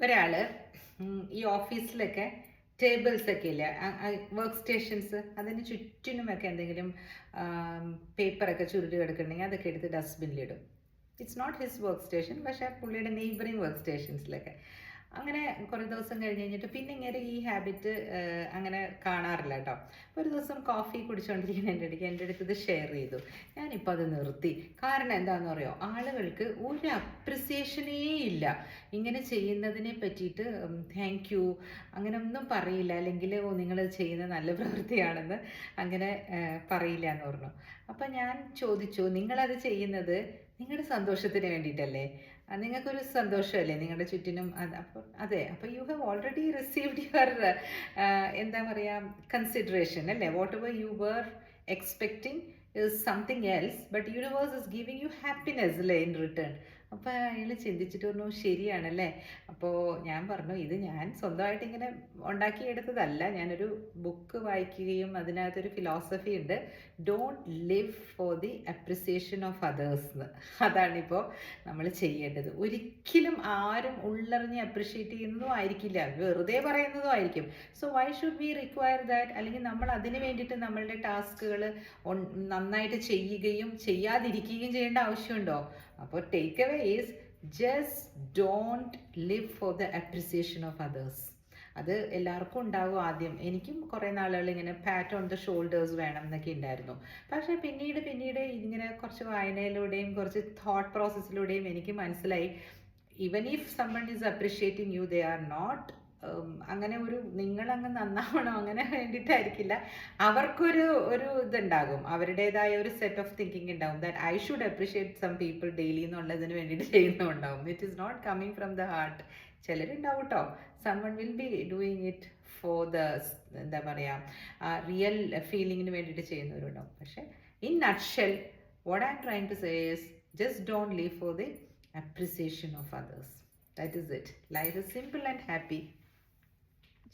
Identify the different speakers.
Speaker 1: ഒരാൾ ഈ ഓഫീസിലൊക്കെ ടേബിൾസ് ഒക്കെ ഇല്ല വർക്ക് സ്റ്റേഷൻസ് അതിന് ചുറ്റിനുമൊക്കെ എന്തെങ്കിലും പേപ്പറൊക്കെ ചുരുട്ടി കിടക്കുന്നുണ്ടെങ്കിൽ അതൊക്കെ എടുത്ത് ഡസ്റ്റ്ബിനിലിടും it's not his work station പക്ഷേ പുള്ളിയുടെ നെയ്ബറിങ് വർക്ക് സ്റ്റേഷൻസിലൊക്കെ അങ്ങനെ കുറേ ദിവസം കഴിഞ്ഞ് കഴിഞ്ഞിട്ട് പിന്നെ ഇങ്ങനെ ഈ ഹാബിറ്റ് അങ്ങനെ കാണാറില്ല കേട്ടോ. ഒരു ദിവസം കോഫി കുടിച്ചുകൊണ്ടിരിക്കുന്ന എന്റെ അടുത്ത് എന്റെ അടുത്ത് ഇത് ഷെയർ ചെയ്തു. ഞാനിപ്പോൾ അത് നിർത്തി. കാരണം എന്താണെന്ന് പറയുമോ ആളുകൾക്ക് ഒരു അപ്രിസിയേഷനേ ഇല്ല. ഇങ്ങനെ ചെയ്യുന്നതിനെ പറ്റിയിട്ട് താങ്ക് യു അങ്ങനെ ഒന്നും പറയില്ല. അല്ലെങ്കിൽ ഓ നിങ്ങൾ ചെയ്യുന്ന നല്ല പ്രവൃത്തിയാണെന്ന് അങ്ങനെ പറയില്ല എന്ന് പറഞ്ഞു. അപ്പം ഞാൻ ചോദിച്ചു നിങ്ങളത് ചെയ്യുന്നത് നിങ്ങളുടെ സന്തോഷത്തിന് വേണ്ടിയിട്ടല്ലേ? നിങ്ങൾക്കൊരു സന്തോഷമല്ലേ നിങ്ങളുടെ ചുറ്റിനും? അപ്പോൾ അതെ അപ്പോൾ you have already received your എന്താ പറയുക കൺസിഡറേഷൻ അല്ലേ? Whatever you were expecting is something else but universe is giving you happiness അല്ലേ ഇൻ റിട്ടേൺ അപ്പോൾ അയാൾ ചിന്തിച്ചിട്ട് പറഞ്ഞു ശരിയാണല്ലേ? അപ്പോൾ ഞാൻ പറഞ്ഞു ഇത് ഞാൻ സ്വന്തമായിട്ട് ഇങ്ങനെ ഉണ്ടാക്കിയെടുത്തതല്ല. ഞാനൊരു ബുക്ക് വായിക്കുകയും അതിനകത്തൊരു ഫിലോസഫി ഉണ്ട്. Don't live for the appreciation of others എന്ന് അതാണിപ്പോൾ നമ്മൾ ചെയ്യേണ്ടത്. ഒരിക്കലും ആരും ഉള്ളറിഞ്ഞ് അപ്രിഷ്യേറ്റ് ചെയ്യുന്നതും ആയിരിക്കില്ല. വെറുതെ പറയുന്നതും ആയിരിക്കും. So why should we require that അല്ലെങ്കിൽ നമ്മൾ അതിന് വേണ്ടിയിട്ട് നമ്മളുടെ ടാസ്കുകൾ നന്നായിട്ട് ചെയ്യുകയും ചെയ്യാതിരിക്കുകയും ചെയ്യേണ്ട ആവശ്യമുണ്ടോ? അപ്പോൾ take away is just don't live for the appreciation of others അത് എല്ലാവർക്കും ഉണ്ടാവും ആദ്യം. എനിക്കും കുറേ നാളുകൾ ഇങ്ങനെ പാറ്റ് ഓൺ ദ ഷോൾഡേഴ്സ് വേണം എന്നൊക്കെ ഉണ്ടായിരുന്നു. പക്ഷേ പിന്നീട് പിന്നീട് ഇങ്ങനെ കുറച്ച് വായനയിലൂടെയും കുറച്ച് തോട്ട് പ്രോസസ്സിലൂടെയും എനിക്ക് മനസ്സിലായി. Even if someone is appreciating you they are not അങ്ങനെ ഒരു നിങ്ങളങ്ങ് നന്നാവണം അങ്ങനെ വേണ്ടിയിട്ടായിരിക്കില്ല. അവർക്കൊരു ഒരു ഇതുണ്ടാകും. അവരുടേതായ ഒരു സെറ്റ് ഓഫ് തിങ്കിങ് ഉണ്ടാകും that I should appreciate some people daily എന്നുള്ളതിന് വേണ്ടിയിട്ട് ചെയ്യുന്നുണ്ടാവും it is not coming from the heart ചിലരുണ്ടാവും കേട്ടോ someone will be doing it for the എന്താ പറയുക റിയൽ ഫീലിങ്ങിന് വേണ്ടിയിട്ട് ചെയ്യുന്നവരുണ്ടാവും. പക്ഷേ in nutshell what I am trying to say is just don't leave for the appreciation of others That is it life is simple and happy.